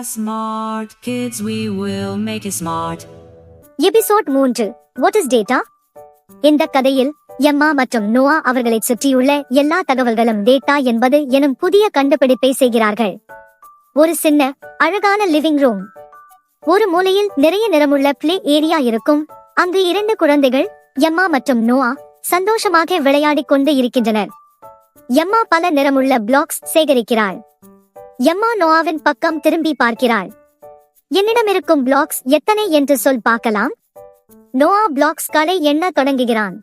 smart. Kids, we will make it smart. Episode மூன்று. What is data இந்த கதையில் எம்மா மற்றும் நோவா அவர்களை சுற்றியுள்ள எல்லா தகவல்களும் டேட்டா என்பது எனும் புதிய கண்டுபிடிப்பை செய்கிறார்கள். ஒரு சின்ன அழகான லிவிங் ரூம் ஒரு மூலையில் நிறைய நிறமுள்ள பிளே ஏரியா இருக்கும். அங்கு இரண்டு குழந்தைகள் எம்மா மற்றும் நோவா சந்தோஷமாக விளையாடிக் கொண்டு இருக்கின்றனர். எம்மா பல நிறமுள்ள பிளாக்ஸ் சேகரிக்கிறாள். எம்மா நோவாவின் பக்கம் திரும்பி பார்க்கிறாள். என்னிடம் இருக்கும் பிளாக்ஸ் எத்தனை என்று சொல் பார்க்கலாம். நோவா பிளாக்ஸ் களை எண்ண தொடங்குகிறான்.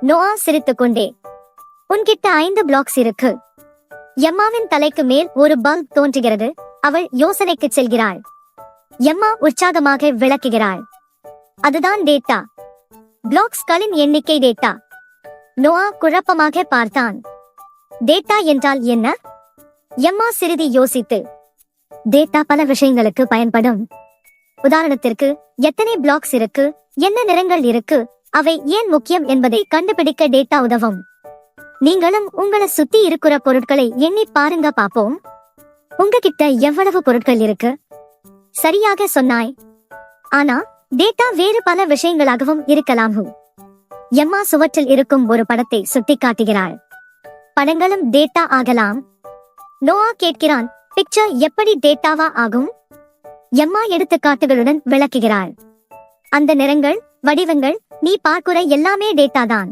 நோவா சிரித்துக்கொண்டே உன்கிட்ட ஐந்து பிளாக்ஸ் இருக்கு. எம்மாவின் தலைக்கு மேல் ஒரு பல்ப் தோன்றுகிறது. அவள் யோசனைக்கு செல்கிறாள். எம்மா உற்சாகமாக விளக்குகிறாள். அதுதான் டேட்டா பிளாக்ஸ்களின் எண்ணிக்கை டேட்டா நோவா குழப்பமாக பார்த்தான். டேட்டா என்றால் என்ன? எம்மா சிறிது யோசித்து டேட்டா பல விஷயங்களுக்கு பயன்படும். உதாரணத்திற்கு எத்தனை பிளாக்ஸ் இருக்கு என்ன நிறங்கள் இருக்கு அவை ஏன் முக்கியம் என்பதை கண்டுபிடிக்க டேட்டா உதவும். நீங்களும் உங்களை சுத்தி இருக்கிற பொருட்களை எண்ணி பாருங்க பாப்போம். உங்ககிட்ட எவ்வளவு பொருட்கள் இருக்கு? சரியாக சொன்னாய். ஆனா டேட்டா வேறு பல விஷயங்களாகவும் இருக்கலாம் எம்மா சுவற்றில் இருக்கும் ஒரு படத்தை சுட்டிக்காட்டுகிறாள். படங்களும் டேட்டா ஆகலாம். நோவா கேட்கிறான் பிக்சர் எப்படி டேட்டாவா ஆகும்? எம்மா எடுத்துக்காட்டுகளுடன் விளக்குகிறாள். அந்த நிறங்கள் வடிவங்கள் நீ பார்க்குற எல்லாமே டேட்டா தான்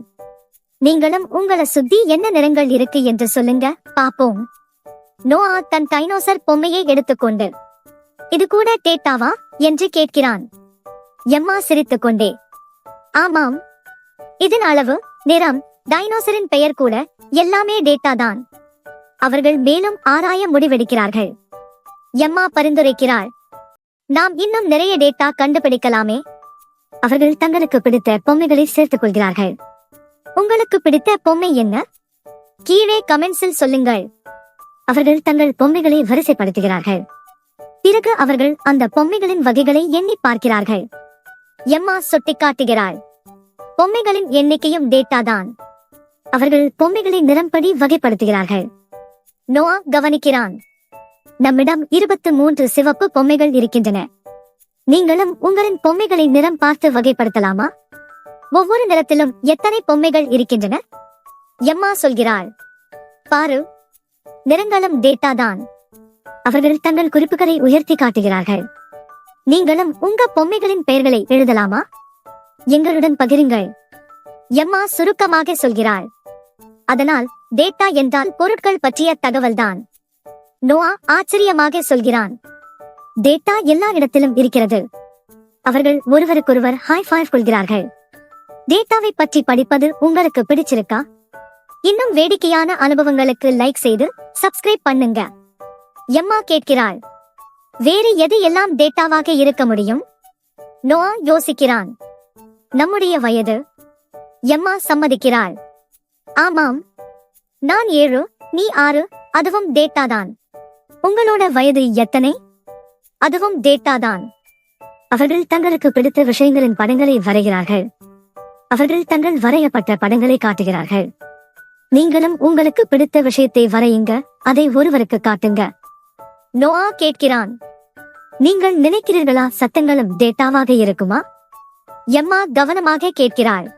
நீங்களும் உங்களை சுத்தி என்ன நிறங்கள் இருக்கு என்று சொல்லுங்க பாப்போம். நோவா தன் டைனோசர் பொம்மையை எடுத்துக்கொண்டு இது கூட டேட்டாவா என்று கேட்கிறான். எம்மா சிரித்துக்கொண்டே ஆமாம் இதன் அளவு நிறம் டைனோசரின் பெயர் கூட எல்லாமே டேட்டா தான் அவர்கள் மேலும் ஆராய முடிவெடுக்கிறார்கள். எம்மா பரிந்துரைக்கிறாள் நாம் இன்னும் நிறைய டேட்டா கண்டுபிடிக்கலாமே. அவர்கள் தங்களுக்கு பிடித்த பொம்மைகளை சேர்த்துக் கொள்கிறார்கள். உங்களுக்கு பிடித்த பொம்மை என்ன? கீழே கமெண்ட்ஸில் சொல்லுங்கள். அவர்கள் தங்கள் பொம்மைகளை வரிசைப்படுத்துகிறார்கள். பிறகு அவர்கள் அந்த பொம்மைகளின் வகைகளை எண்ணி பார்க்கிறார்கள். எம்மா சுட்டிக்காட்டுகிறாள் பொம்மைகளின் எண்ணிக்கையும் டேட்டா தான். அவர்கள் பொம்மைகளை நிறம்படி வகைப்படுத்துகிறார்கள். நோவா கவனிக்கிறான். நம்மிடம் இருபத்து மூன்று சிவப்பு பொம்மைகள் இருக்கின்றன. நீங்களும் உங்களின் பொம்மைகளை நிறம் பார்த்து வகைப்படுத்தலாமா? ஒவ்வொரு நிறத்திலும் எத்தனை பொம்மைகள் இருக்கின்றன? எம்மா சொல்கிறாள். பாரு நிறங்களும் டேட்டா தான் அவர்கள் தங்கள் குறிப்புகளை உயர்த்தி காட்டுகிறார்கள். நீங்களும் உங்க பொம்மைகளின் பெயர்களை எழுதலாமா? எங்களுடன் பகிருங்கள். எம்மா சுருக்கமாக சொல்கிறாள். அதனால் டேட்டா என்றால் பொருட்கள் பற்றிய தகவல்தான். நோவா ஆச்சரியமாக சொல்கிறான். டேட்டா எல்லா இடத்திலும் இருக்கிறது. அவர்கள் ஒருவருக்கொருவர் ஹாய் ஃபைவ் கொள்கிறார்கள். டேட்டாவை பற்றி படிப்பது உங்களுக்கு பிடிச்சிருக்கா? இன்னும் வேடிக்கையான அனுபவங்களுக்கு லைக் செய்து சப்ஸ்கிரைப் பண்ணுங்க. எம்மா கேட்கிறாள். வேறு எது எல்லாம் டேட்டாவாக இருக்க முடியும்? நோவா யோசிக்கிறான். நம்முடைய வயது? எம்மா சம்மதிக்கிறாள். ஆமாம் நான் ஏழு நீ ஆறு அதுவும் டேட்டா தான். உங்களோட வயது எத்தனை? அதுவும் டேட்டா தான். அவர்கள் தங்களுக்கு பிடித்த விஷயங்களின் படங்களை வரைகிறார்கள். அவர்கள் தங்கள் வரையப்பட்ட படங்களை காட்டுகிறார்கள். நீங்களும் உங்களுக்கு பிடித்த விஷயத்தை வரையுங்க அதை ஒருவருக்கு காட்டுங்க. நோஆ கேட்கிறான். நீங்கள் நினைக்கிறீர்களா சத்தங்களும் டேட்டாவாக இருக்குமா? எம்மா கவனமாக கேட்கிறாள்.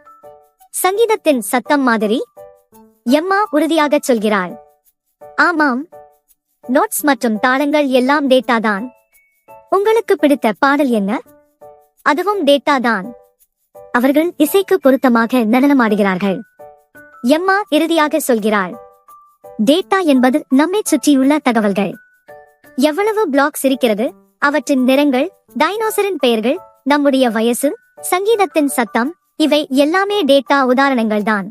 சங்கீதத்தின் சத்தம் மாதிரி எம்மா உறுதியாக சொல்கிறாள். ஆமாம். நோட்ஸ் மற்றும் தாளங்கள் எல்லாம் டேட்டா தான். உங்களுக்கு பிடித்த பாடல் என்ன? அதுவும் டேட்டா தான். அவர்கள் இசைக்கு பொருத்தமாக நடனமாடுகிறார்கள். எம்மா இறுதியாக சொல்கிறாள். டேட்டா என்பது நம்மை சுற்றியுள்ள தகவல்கள். எவ்வளவு பிளாக்ஸ் இருக்கிறது? அவற்றின் நிறங்கள் டைனோசரின் பெயர்கள் நம்முடைய வயசு சங்கீதத்தின் சத்தம் இவை எல்லாமே டேட்டா உதாரணங்கள் தான்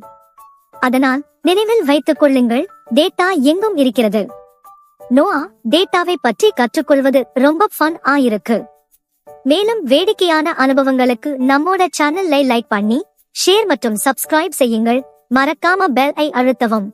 அதனால் நினைவில் வைத்துக் கொள்ளுங்கள் டேட்டா எங்கும் இருக்கிறது. நோஆ டேட்டாவை பற்றி கற்றுக்கொள்வது ரொம்ப ஃபன் ஆயிருக்கு மேலும் வேடிக்கையான அனுபவங்களுக்கு நம்மோட சேனலை லைக் பண்ணி ஷேர் மற்றும் சப்ஸ்கிரைப் செய்யுங்கள். மறக்காம பெல் ஐ அழுத்தவும்.